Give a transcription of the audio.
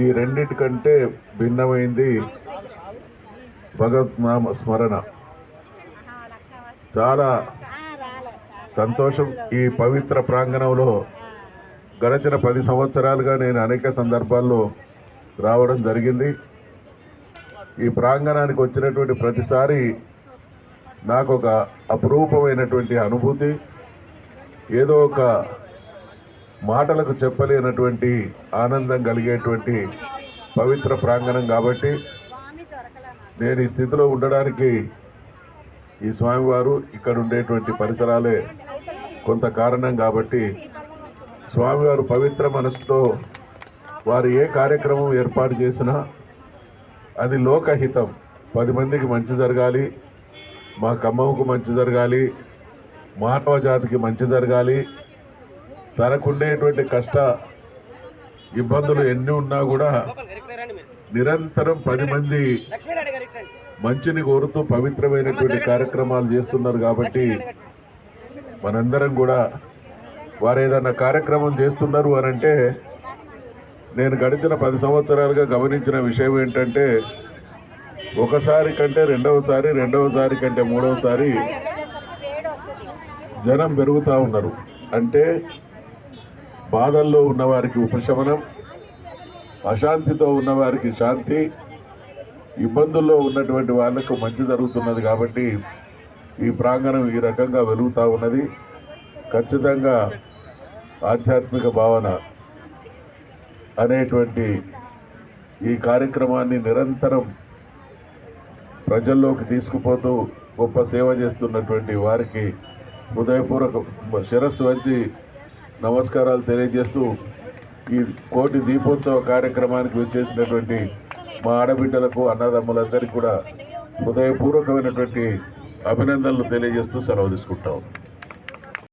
ఈ రెండిటికంటే భిన్నమైంది భగవద్నామ స్మరణ. చాలా సంతోషం ఈ పవిత్ర ప్రాంగణంలో గడచిన పది సంవత్సరాలుగా నేను అనేక సందర్భాల్లో రావడం జరిగింది. ఈ ప్రాంగణానికి వచ్చినటువంటి ప్రతిసారి నాకు ఒక అపురూపమైనటువంటి అనుభూతి ఏదో ఒక మాటలకు చెప్పలేనటువంటి ఆనందం కలిగేటువంటి పవిత్ర ప్రాంగణం కాబట్టి నేను ఈ స్థితిలో ఉండడానికి ఈ స్వామివారు ఇక్కడ ఉండేటువంటి పరిసరాలే కొంత కారణం కాబట్టి స్వామివారు పవిత్ర మనసుతో వారు ఏ కార్యక్రమం ఏర్పాటు చేసినా అది లోకహితం. పది మందికి మంచి జరగాలి మా ఖమ్మంకు మంచి జరగాలి మానవ జాతికి మంచి జరగాలి తనకుండేటువంటి కష్ట ఇబ్బందులు ఎన్ని ఉన్నా కూడా నిరంతరం పది మంది మంచిని కోరుతూ పవిత్రమైనటువంటి కార్యక్రమాలు చేస్తున్నారు కాబట్టి మనందరం కూడా వారు ఏదన్నా కార్యక్రమం చేస్తున్నారు అని అంటే నేను గడిచిన పది సంవత్సరాలుగా గమనించిన విషయం ఏంటంటే ఒకసారి కంటే రెండవసారి రెండవసారి కంటే మూడవసారి జనం పెరుగుతూ ఉన్నారు. అంటే బాధల్లో ఉన్నవారికి ఉపశమనం అశాంతితో ఉన్నవారికి శాంతి ఇబ్బందుల్లో ఉన్నటువంటి వాళ్ళకు మంచి జరుగుతున్నది కాబట్టి ఈ ప్రాంగణం ఈ రకంగా వెలుగుతూ ఉన్నది. ఖచ్చితంగా ఆధ్యాత్మిక భావన అనేటువంటి ఈ కార్యక్రమాన్ని నిరంతరం ప్రజల్లోకి తీసుకుపోతూ గొప్ప సేవ చేస్తున్నటువంటి వారికి హృదయపూర్వక శిరస్సు వంచి నమస్కారాలు తెలియజేస్తూ ఈ కోటి దీపోత్సవ కార్యక్రమానికి వచ్చేసినటువంటి మా ఆడబిడ్డలకు అన్నదమ్ములందరికీ కూడా హృదయపూర్వకమైనటువంటి అభినందనలు తెలియజేస్తూ సెలవు తీసుకుంటాం.